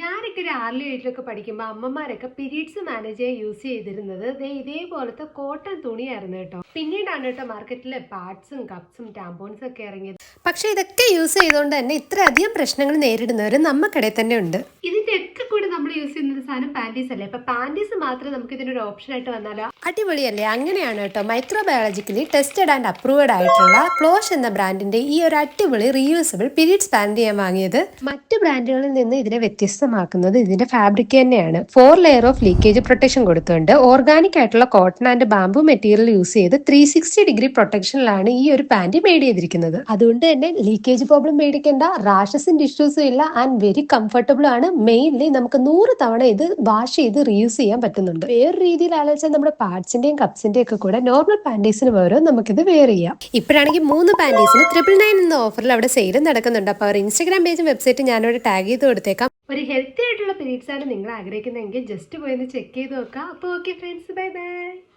ഞാനൊക്കെ ഒരു ആറിലും പഠിക്കുമ്പോൾ അമ്മമാരൊക്കെ പിരീഡ്സ് മാനേജ് ചെയ്യാൻ യൂസ് ചെയ്തിരുന്നത് ഇതേപോലത്തെ കോട്ടൺ തുണിയായിരുന്നു കേട്ടോ. പിന്നീടാണ് കേട്ടോ മാർക്കറ്റിലെ പാഡ്സും കപ്സും ടാമ്പോൺസും ഒക്കെ ഇറങ്ങിയത്. പക്ഷെ ഇതൊക്കെ യൂസ് ചെയ്തുകൊണ്ട് തന്നെ ഇത്രയധികം പ്രശ്നങ്ങൾ നേരിടുന്നവർ നമുക്കിടയിൽ തന്നെ ഉണ്ട്. യൂസ് ചെയ്യുന്ന സാധനം പാന്റീസ് അല്ലേ? അപ്പൊ പാന്റീസ് മാത്രം നമുക്ക് ഇതിനൊരു ഓപ്ഷൻ ആയിട്ട് വന്നാലോ? അടിപൊളിയല്ലേ. അങ്ങനെയാണ് കേട്ടോ മൈക്രോബയോളജിക്കലി ടെസ്റ്റഡ് ആൻഡ് അപ്രൂവഡ് ആയിട്ടുള്ള ക്ലോഷ് എന്ന ബ്രാൻഡിന്റെ ഈ ഒരു അടിപൊളി റീയൂസബിൾ പീരീഡ്സ് പാന്റ് ഞാൻ വാങ്ങിയത്. മറ്റ് ബ്രാൻഡുകളിൽ നിന്ന് ഇതിനെ വ്യത്യസ്തമാക്കുന്നത് ഇതിന്റെ ഫാബ്രിക് തന്നെയാണ്. Four layer of leakage protection കൊടുത്തുകൊണ്ട് ഓർഗാനിക് ആയിട്ടുള്ള cotton and bamboo material use ചെയ്ത് ത്രീ സിക്സ്റ്റി ഡിഗ്രി പ്രൊട്ടക്ഷനിലാണ് ഈ ഒരു പാന്റ് മെയ്ഡ് ചെയ്തിരിക്കുന്നത്. അതുകൊണ്ട് തന്നെ ലീക്കേജ് പ്രോബ്ലം മേടിക്കേണ്ട റാഷസിന്റെ ഇഷ്യൂസും ഇല്ല ആൻഡ് വെരി കംഫർട്ടബിൾ ആണ്. മെയിൻലി നമുക്ക് നൂറ് തവണ ഇത് വാഷ് ചെയ്ത് റീയൂസ് ചെയ്യാൻ പറ്റുന്നുണ്ട്. വേറെ രീതിയിൽ ആലോചിച്ചാൽ നമ്മുടെ പാർട്സിന്റെയും കപ്സിന്റെയും ഒക്കെ കൂടെ നോർമൽ പാന്റീസിന് പകരം നമുക്കിത് വെയർ ചെയ്യാം. ഇപ്പോഴാണെങ്കിൽ മൂന്ന് പാന്റീസിന് ട്രിപ്പിൾ നയൻ എന്ന ഓഫറിൽ അവിടെ സെയിലും നടക്കുന്നുണ്ട്. അപ്പോൾ അവർ ഇൻസ്റ്റാഗ്രാം പേജും വെബ്സൈറ്റും ഞാനിവിടെ ടാഗ് ചെയ്ത് കൊടുത്തേക്കാം. ഒരു ഹെൽത്തി ആയിട്ടുള്ള പീരീഡ്സ് ആണ് നിങ്ങൾ ആഗ്രഹിക്കുന്നതെങ്കിൽ ജസ്റ്റ് പോയി ഒന്ന് ചെക്ക് ചെയ്ത് നോക്കാം. അപ്പോൾ ഓക്കെ ഫ്രണ്ട്സ് ബൈ ബൈ